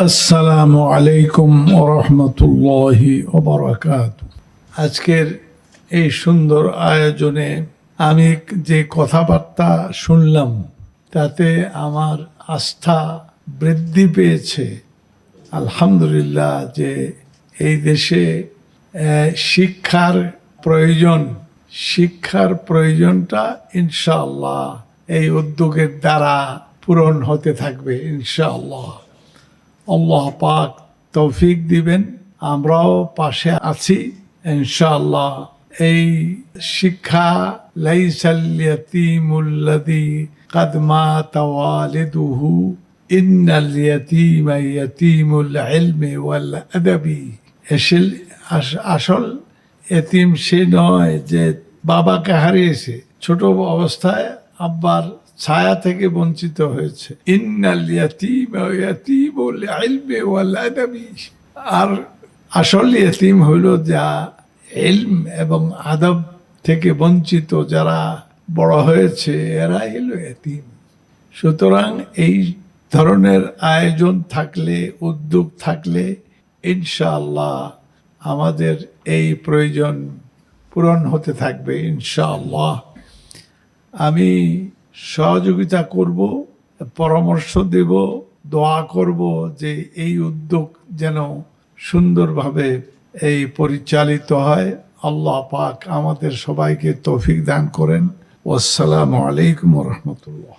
আসসালামু আলাইকুম ওরহমতুল্লাহি ওবরাকাত আজকের এই সুন্দর আয়োজনে আমি যে কথাবার্তা শুনলাম, তাতে আমার আস্থা বৃদ্ধি পেয়েছে। আলহামদুলিল্লাহ যে এই দেশে শিক্ষার প্রয়োজন, শিক্ষার প্রয়োজনটা ইনশাআল্লাহ এই উদ্যোগের দ্বারা পূরণ হতে থাকবে ইনশাআল্লাহ। আল্লাহ পাক তৌফিক দিবেন। আমরাও পাশে আছি, ইনশাআল্লাহ। এই শিক্ষা লাইসাল্লাতিমুল্লাদি কদমা তাওয়ালিদুহু ইন্নাল ইয়াতীমা ইয়াতীমুল ইলমি ওয়াল আদাবি। এসেল, আস- আসল এতিম সে নয় যে বাবাকে হারিয়েছে। ছোট অবস্থায় আব্বার ছায়া থেকে বঞ্চিত হয়েছে। ইয়াতীমা আর আসল ইয়তিম হইল যা এলম এবং আদব থেকে বঞ্চিত যারা বড় হয়েছে এরা হইল এতিম সুতরাং এই ধরনের আয়োজন থাকলে, উদ্যোগ থাকলে ইনশাআল্লাহ আমাদের এই প্রয়োজন পূরণ হতে থাকবে ইনশাআল্লাহ। আমি সহযোগিতা করব, পরামর্শ দেব, দোয়া করব যে এই উদ্যোগ যেন সুন্দরভাবে এই পরিচালিত হয়। আল্লাহ পাক আমাদের সবাইকে তৌফিক দান করেন। আসসালামু আলাইকুম রহমতুল্লাহ।